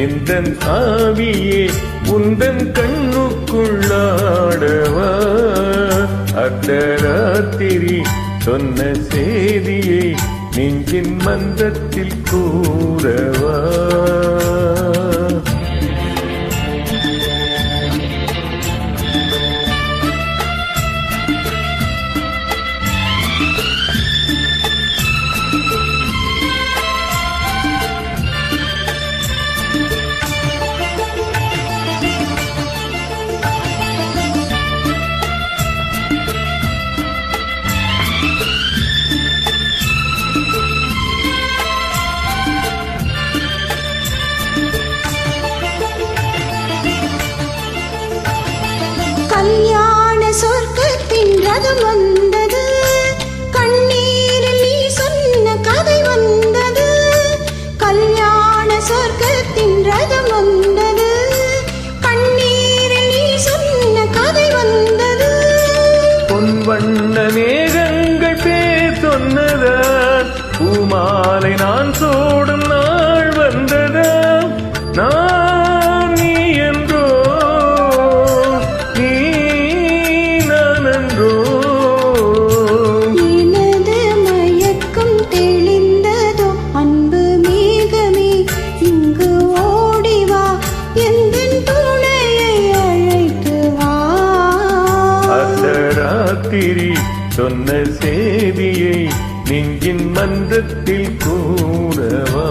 எந்த ஆவியே உந்தன் கண்ணுக்குள்ளாடவா? அர்த்தராத்திரி சொன்ன செய்தியை நெஞ்சின் மந்தத்தில் கூறவா? கல்யாண சொர்க்கத்தின் ரதம் வந்தது. கண்ணீரில் நீ சொன்ன கதை வந்தது. கல்யாண சொர்க்கத்தின் ரதம் வந்தது. கண்ணீரில் நீ சொன்ன கதை வந்தது. பொன்வண்ண மேகங்கள் பேர் சொன்னதான் பூமாலை நான் சோடும் சொன்ன சேவியை நெஞ்சின் மன்றத்தில் கூறவா?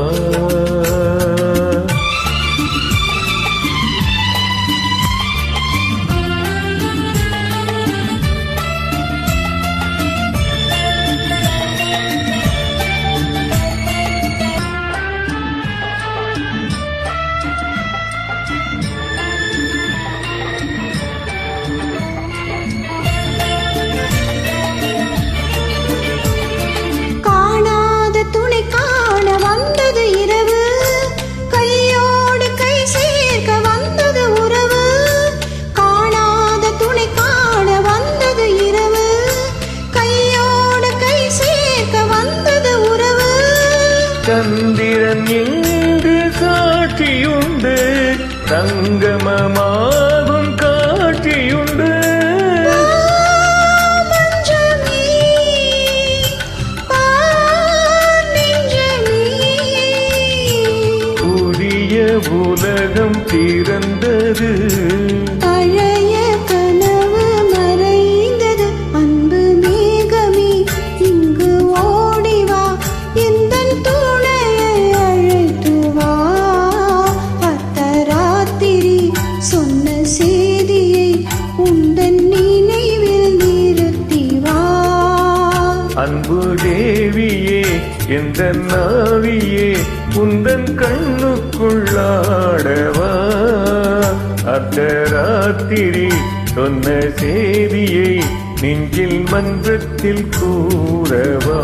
சங்கமமாகும் காட்சியுண்டு. புதிய உலகம் பிறந்தது. அன்பு தேவியே எந்த நாவியே உந்தன் கண்ணுக்குள்ளாடவா? அர்த்தராத்திரி சொன்ன செய்தியை நெஞ்சில் மன்றத்தில் கூறவா?